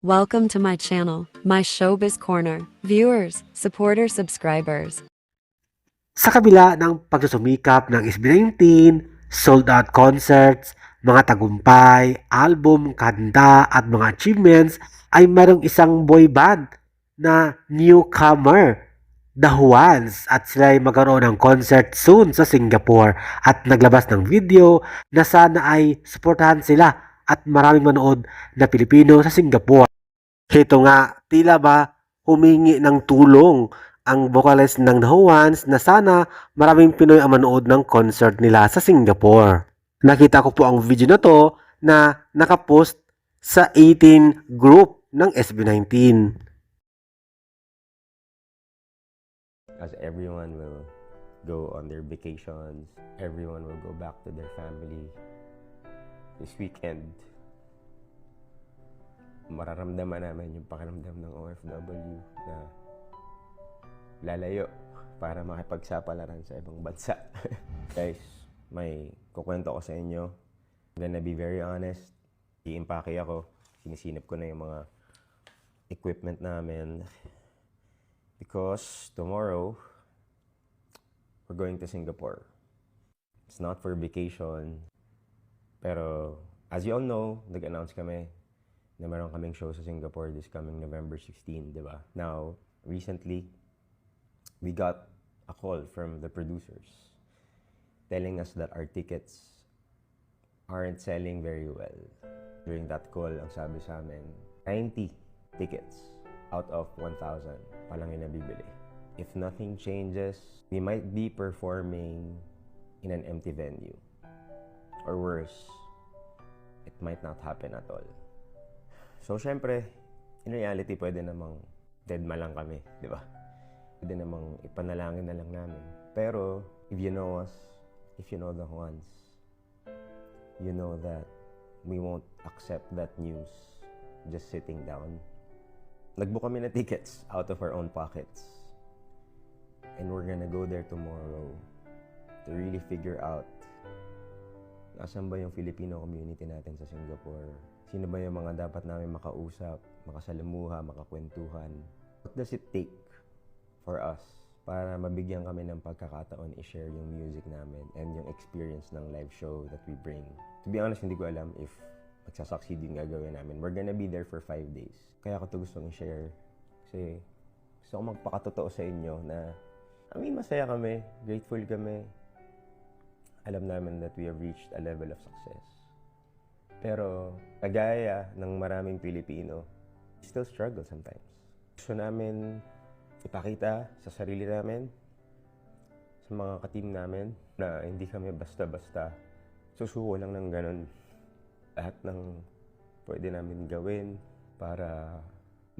Welcome to my channel, my showbiz corner. Viewers, supporters, subscribers. Sa kabila ng pagsusumikap ng SB19, sold out concerts, mga tagumpay, album, kanta at mga achievements ay mayroong isang boy band na newcomer, The Juans at sila ay magkaroon ng concert soon sa Singapore at naglabas ng video na sana ay suportahan sila at maraming manood na Pilipino sa Singapore. Ito nga, tila ba humingi ng tulong ang vocalist ng The Juans na sana maraming Pinoy ang manood ng concert nila sa Singapore. Nakita ko po ang video na to na nakapost sa 18 group ng SB19. as everyone will go on their vacations, everyone will go back to their family this weekend. Mararamdaman namin yung pakiramdam ng OFW na lalayo para makipagsapalaran sa ibang bansa. Guys, may kukwento ko sa inyo. I'm gonna be very honest. Iimpake ako. Sinisinip ko na yung mga equipment namin. Because tomorrow, we're going to Singapore. It's not for vacation. Pero, as you all know, nag-announce kami na meron kaming show sa Singapore this coming November 16, di ba? Now, recently, we got a call from the producers telling us that our tickets aren't selling very well. During that call, ang sabi sa amin, 90 tickets out of 1,000 pa lang yung nabibili. If nothing changes, we might be performing in an empty venue. Or worse, it might not happen at all. So, syempre, in reality, pwede namang dead ma lang kami, di ba? Pwede namang ipanalangin na lang namin. Pero, if you know us, if you know the ones, you know that we won't accept that news just sitting down. Nagbook kami na tickets out of our own pockets. And we're gonna go there tomorrow to really figure out nasan ba yung Filipino community natin sa Singapore? Sino ba yung mga dapat namin makausap, makasalamuha, makakwentuhan? What does it take for us para mabigyan kami ng pagkakataon i-share yung music namin and yung experience ng live show that we bring? To be honest, hindi ko alam if magsasucceed yung gagawin namin. We're gonna be there for five days. Kaya ko to gustong i-share. Kasi gusto ko magpakatotoo sa inyo na I mean, masaya kami, grateful kami. Alam namin that we have reached a level of success. Pero, kagaya ng maraming Pilipino, we still struggle sometimes. Gusto namin ipakita sa sarili namin, sa mga kateam namin, na hindi kami basta-basta susuko lang ng ganun. Lahat ng pwede namin gawin para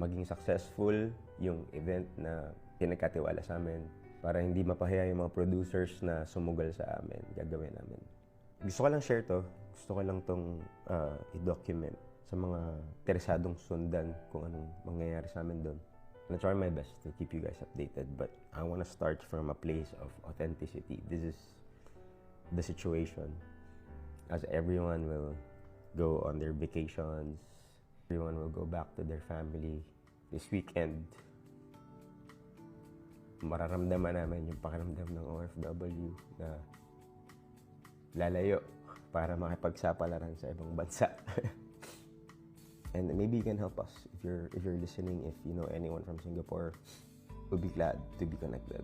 maging successful yung event na pinagkatiwala sa amin para hindi mapahiya yung mga producers na sumugal sa amin, gagawin namin. Gusto ko lang share to, gusto ko lang tong ah, i-document sa mga interesadong sundan kung anong mangyayari sa amin doon. Gonna try my best to keep you guys updated, but I wanna start from a place of authenticity. This is the situation. As everyone will go on their vacations, everyone will go back to their family this weekend mararamdaman namin yung pakiramdam ng OFW na lalayo para makipagsapalaran sa ibang bansa. And maybe you can help us if you're if you're listening, if you know anyone from Singapore, we'll be glad to be connected.